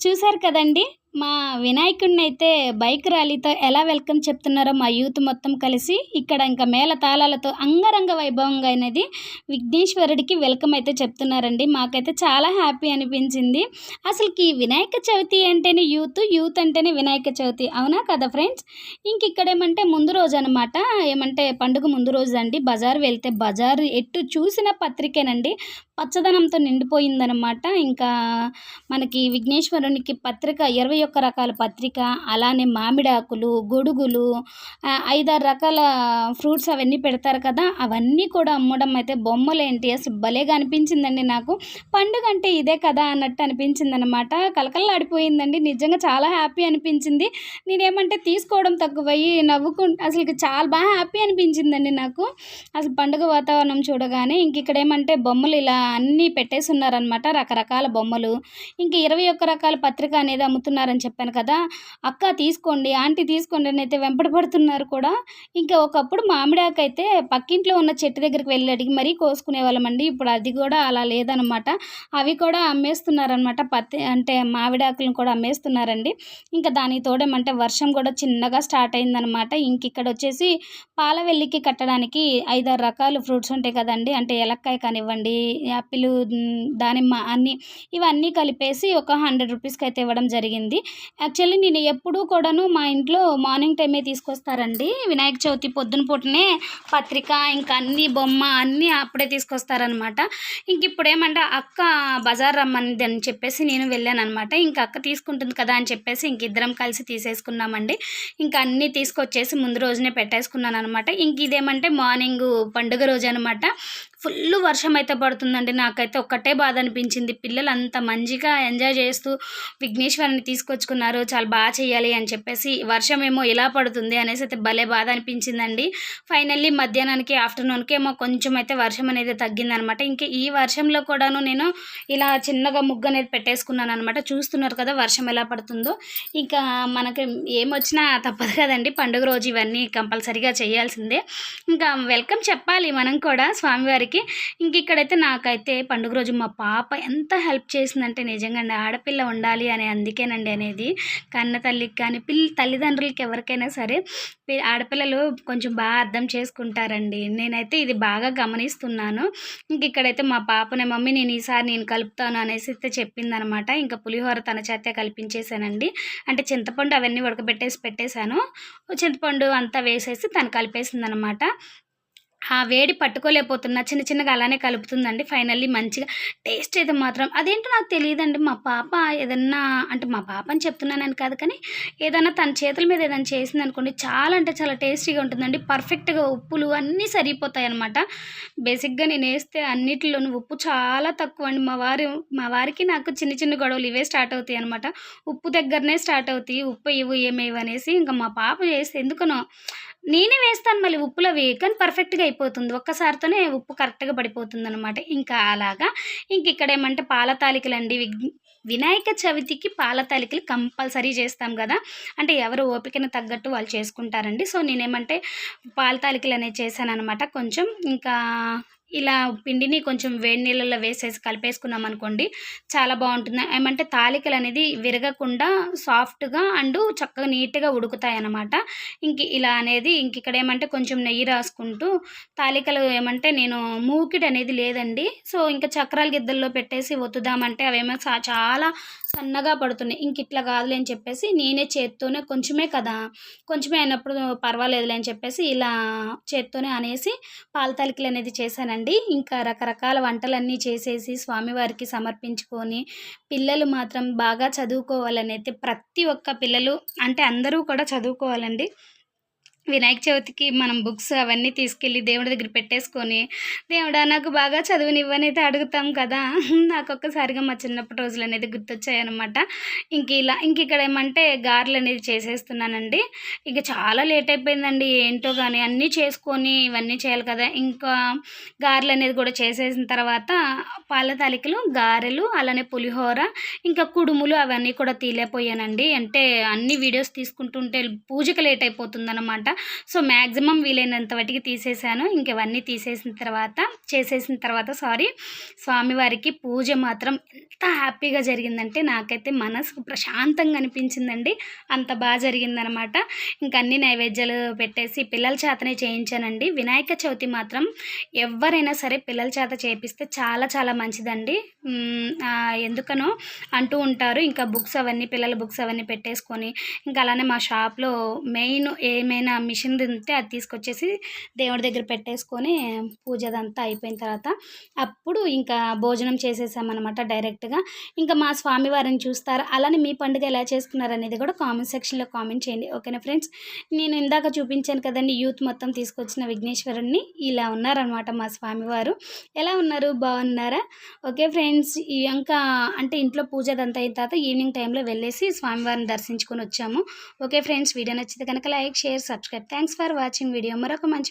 చూశారు కదండి? మా వినాయకుడిని అయితే బైక్ ర్యాలీతో ఎలా వెల్కమ్ చెప్తున్నారో మా యూత్ మొత్తం కలిసి ఇక్కడ ఇంకా మేళ తాళాలతో అంగరంగ వైభవంగా అనేది విఘ్నేశ్వరుడికి వెల్కమ్ అయితే చెప్తున్నారండి. మాకైతే చాలా హ్యాపీ అనిపించింది. అసలుకి వినాయక చవితి అంటేనే యూత్ యూత్ అంటేనే వినాయక చవితి అవునా కదా ఫ్రెండ్స్? ఇంక ఇక్కడ ఏమంటే ముందు రోజు అనమాట ఏమంటే పండుగ ముందు రోజు అండి. బజార్ వెళ్తే బజార్ ఎటు చూసిన పత్రికేనండి. పచ్చదనంతో నిండిపోయిందనమాట ఇంకా మనకి విఘ్నేశ్వరునికి పత్రిక ఇరవై ఒక్క రకాల పత్రిక అలానే మామిడాకులు గొడుగులు ఐదారు రకాల ఫ్రూట్స్ అవన్నీ పెడతారు కదా అవన్నీ కూడా అమ్మడం అయితే బొమ్మలు ఏంటి? అసలు భలేగా అనిపించిందండి నాకు. పండుగ అంటే ఇదే కదా అన్నట్టు అనిపించింది అనమాట కలకల్లాడిపోయిందండి నిజంగా చాలా హ్యాపీ అనిపించింది. నేనేమంటే తీసుకోవడం తక్కువయ్యి నవ్వుకుంటే అసలు చాలా బాగా హ్యాపీ అనిపించిందండి నాకు. అసలు పండుగ వాతావరణం చూడగానే ఇంక ఇక్కడ ఏమంటే బొమ్మలు ఇలా అన్నీ పెట్టేసి ఉన్నారనమాట రకరకాల బొమ్మలు. ఇంక ఇరవై ఒక్క రకాల పత్రిక అనేది అమ్ముతున్నారు అమ్ముతున్నారని చెప్పాను కదా అక్క తీసుకోండి ఆంటీ తీసుకోండి అని అయితే వెంపడి పడుతున్నారు కూడా. ఇంకా ఒకప్పుడు మామిడాకైతే అయితే పక్కింట్లో ఉన్న చెట్టు దగ్గరికి వెళ్ళి అడిగి మరీ కోసుకునే వాళ్ళమండి ఇప్పుడు అది కూడా అలా లేదనమాట. అవి కూడా అమ్మేస్తున్నారనమాట. పత్తి అంటే మామిడాకులను కూడా అమ్మేస్తున్నారండి. ఇంకా దానికి తోడేమంటే వర్షం కూడా చిన్నగా స్టార్ట్ అయిందనమాట. ఇంక ఇక్కడ వచ్చేసి పాల వెల్లికి కట్టడానికి ఐదారు రకాలు ఫ్రూట్స్ ఉంటాయి కదండి. అంటే ఎలక్కాయ కానివ్వండి యాపిల్ దానిమ్మ అన్నీ ఇవన్నీ కలిపేసి ఒక హండ్రెడ్ రూపీస్కి అయితే ఇవ్వడం జరిగింది. యాక్చువల్లీ నేను ఎప్పుడూ కూడాను మా ఇంట్లో మార్నింగ్ టైమే తీసుకొస్తారండి. వినాయక చవితి పొద్దున పూటనే పత్రిక ఇంకా అన్ని బొమ్మ అన్నీ అప్పుడే తీసుకొస్తారనమాట ఇంక ఇప్పుడు ఏమంటే అక్క బజార్ రమ్మనిది అని చెప్పేసి నేను వెళ్ళాను అనమాట ఇంకా అక్క తీసుకుంటుంది కదా అని చెప్పేసి ఇంక ఇద్దరం కలిసి తీసేసుకున్నామండి. ఇంకా అన్నీ తీసుకొచ్చేసి ముందు రోజునే పెట్టేసుకున్నాను అనమాట ఇంక ఇదేమంటే మార్నింగ్ పండుగ రోజు అనమాట ఫుల్ వర్షం అయితే పడుతుందండి. నాకైతే ఒక్కటే బాధ అనిపించింది పిల్లలు అంత మంచిగా ఎంజాయ్ చేస్తూ విఘ్నేశ్వరిని తీసుకొచ్చుకున్నారు. చాలా బాగా చేయాలి అని చెప్పేసి వర్షం ఏమో ఎలా పడుతుంది అనేసి అయితే భలే బాధ అనిపించిందండి ఫైనల్లీ మధ్యాహ్నానికి ఆఫ్టర్నూన్కి ఏమో కొంచెం అయితే వర్షం అనేది తగ్గిందనమాట. ఇంకా ఈ వర్షంలో కూడాను నేను ఇలా చిన్నగా ముగ్గు అనేది పెట్టేసుకున్నాను అనమాట చూస్తున్నారు కదా వర్షం ఎలా పడుతుందో. ఇంకా మనకి ఏమొచ్చినా తప్పదు కదండి. పండుగ రోజు ఇవన్నీ కంపల్సరీగా చేయాల్సిందే. ఇంకా వెల్కమ్ చెప్పాలి మనం కూడా. స్వామివారికి ఇంక ఇక్కడైతే నాకైతే పండుగ రోజు మా పాప ఎంత హెల్ప్ చేసిందంటే నిజంగా అండి ఆడపిల్ల ఉండాలి అని అందుకేనండి అనేది. కన్న తల్లికి కానీ పిల్ల తల్లిదండ్రులకి ఎవరికైనా సరే ఆడపిల్లలు కొంచెం బాగా అర్థం చేసుకుంటారండి. నేనైతే ఇది బాగా గమనిస్తున్నాను. ఇంక ఇక్కడైతే మా పాపనే మమ్మీ నేను ఈసారి నేను కలుపుతాను అనేసి అయితే చెప్పిందనమాట. ఇంకా పులిహోర తన చేతే కల్పించేసానండి అంటే చింతపండు అవన్నీ ఉడకబెట్టేసి పెట్టేశాను. చింతపండు అంతా వేసేసి తను కలిపేసింది అనమాట ఆ వేడి పట్టుకోలేకపోతున్నా చిన్న చిన్నగా అలానే కలుపుతుందండి. ఫైనల్లీ మంచిగా టేస్ట్ అయితే మాత్రం అదేంటో నాకు తెలియదండి. మా పాప ఏదన్నా అంటే మా పాప అని చెప్తున్నానని కాదు కానీ ఏదైనా తన చేతుల మీద ఏదైనా చేసింది అనుకోండి చాలా అంటే చాలా టేస్టీగా ఉంటుందండి. పర్ఫెక్ట్గా ఉప్పులు అన్నీ సరిపోతాయి అనమాట బేసిక్గా నేను వేస్తే అన్నిటిలోనూ ఉప్పు చాలా తక్కువ అండి మా వారు మా వారికి నాకు చిన్న చిన్న గొడవలు ఇవే స్టార్ట్ అవుతాయి అనమాట ఉప్పు దగ్గరనే స్టార్ట్ అవుతాయి. ఉప్పు ఇవ్వు ఏమేవి అనేసి ఇంకా మా పాప చేస్తే ఎందుకనో నేనే వేస్తాను మళ్ళీ ఉప్పులో వేయకని పర్ఫెక్ట్గా అయిపోతుంది. ఒక్కసారితోనే ఉప్పు కరెక్ట్గా పడిపోతుంది అనమాట ఇంకా అలాగా ఇంక ఇక్కడ ఏమంటే పాల తాలికలు అండి. విగ్- వినాయక చవితికి పాల తాలికలు కంపల్సరీ చేస్తాం కదా. అంటే ఎవరు ఓపికను తగ్గట్టు వాళ్ళు చేసుకుంటారండి. సో నేనేమంటే పాల తాలికలు అనేది చేశాను అనమాట కొంచెం ఇంకా ఇలా పిండిని కొంచెం వేడి నీళ్ళల్లో వేసేసి కలిపేసుకున్నాం అనుకోండి చాలా బాగుంటుంది. ఏమంటే తాలికలు అనేది విరగకుండా సాఫ్ట్గా అండ్ చక్కగా నీట్గా ఉడుకుతాయి అన్నమాట. ఇంక ఇలా అనేది ఇంక ఇక్కడ ఏమంటే కొంచెం నెయ్యి రాసుకుంటూ తాలికలు ఏమంటే నేను మూకిడి అనేది లేదండి. సో ఇంకా చక్రాల గిద్దల్లో పెట్టేసి ఒత్తుదామంటే అవేమో చా- చాలా సన్నగా పడుతున్నాయి. ఇంక ఇట్లా కాదులే అని చెప్పేసి నేనే చేత్తోనే కొంచెమే కదా కొంచెమే అయినప్పుడు పర్వాలేదులే అని చెప్పేసి ఇలా చేత్తోనే అనేసి పాల తాలికలు అనేది చేశానండి. అండి ఇంకా రకరకాల వంటలన్నీ చేసేసి స్వామివారికి సమర్పించుకొని పిల్లలు మాత్రం బాగా చదువుకోవాలని అయితే ప్రతి ఒక్క పిల్లలు అంటే అందరూ కూడా చదువుకోవాలండి. వినాయక చవితికి మనం బుక్స్ అవన్నీ తీసుకెళ్ళి దేవుడి దగ్గర పెట్టేసుకొని దేవుడా నాకు బాగా చదువునివ్వని అయితే అడుగుతాం కదా. నాకు ఒక్కసారిగా మా చిన్నప్పటి రోజులు అనేది గుర్తొచ్చాయన్నమాట. ఇంక ఇలా ఇంక ఇక్కడ ఏమంటే గారెలు అనేది చేసేస్తున్నానండి. ఇక చాలా లేట్ అయిపోయిందండి ఏంటో కానీ అన్నీ చేసుకొని ఇవన్నీ చేయాలి కదా. ఇంకా గారెలు అనేది కూడా చేసేసిన తర్వాత పాల తాలికలు గారెలు అలానే పులిహోర ఇంకా కుడుములు అవన్నీ కూడా తీలేపోయానండి అంటే అన్ని వీడియోస్ తీసుకుంటుంటే పూజకి లేట్ అయిపోతుందన్నమాట. సో మ్యాక్సిమం వీలైనంత వాటికి తీసేసాను ఇంకవన్నీ తీసేసిన తర్వాత చేసేసిన తర్వాత సారీ స్వామివారికి పూజ మాత్రం ఎంత హ్యాపీగా జరిగిందంటే నాకైతే మనసుకు ప్రశాంతంగా అనిపించిందండి. అంత బాగా జరిగిందనమాట. ఇంక అన్ని నైవేద్యాలు పెట్టేసి పిల్లల చేతనే చేయించానండి. వినాయక చవితి మాత్రం ఎవరైనా సరే పిల్లల చేత చేపిస్తే చాలా చాలా మంచిదండి. ఎందుకనో అంటూ ఉంటారు. ఇంకా బుక్స్ అవన్నీ పిల్లల బుక్స్ అవన్నీ పెట్టేసుకొని ఇంకా అలానే మా షాప్లో మెయిన్ ఏమైనా మిషన్ ఉంటే అది తీసుకొచ్చేసి దేవుడి దగ్గర పెట్టేసుకొని పూజ అదంతా అయిపోయిన తర్వాత అప్పుడు ఇంకా భోజనం చేసేసామన్నమాట డైరెక్ట్గా. ఇంకా మా స్వామివారిని చూస్తారు? అలానే మీ పండుగ ఎలా చేసుకున్నారు అనేది కూడా కామెంట్ సెక్షన్లో కామెంట్ చేయండి. ఓకేనా ఫ్రెండ్స్ నేను ఇందాక చూపించాను కదండి యూత్ మొత్తం తీసుకొచ్చిన విఘ్నేశ్వరుణ్ణి. ఇలా ఉన్నారనమాట మా స్వామివారు ఎలా ఉన్నారు? బాగున్నారా? ఓకే ఫ్రెండ్స్ ఇంకా అంటే ఇంట్లో పూజ అదంతా అయిన తర్వాత ఈవినింగ్ టైంలో వెళ్ళేసి స్వామివారిని దర్శించుకొని వచ్చాము. ఓకే ఫ్రెండ్స్ వీడియో నచ్చితే కనుక like share subscribe thanks for watching video మరొక మంచి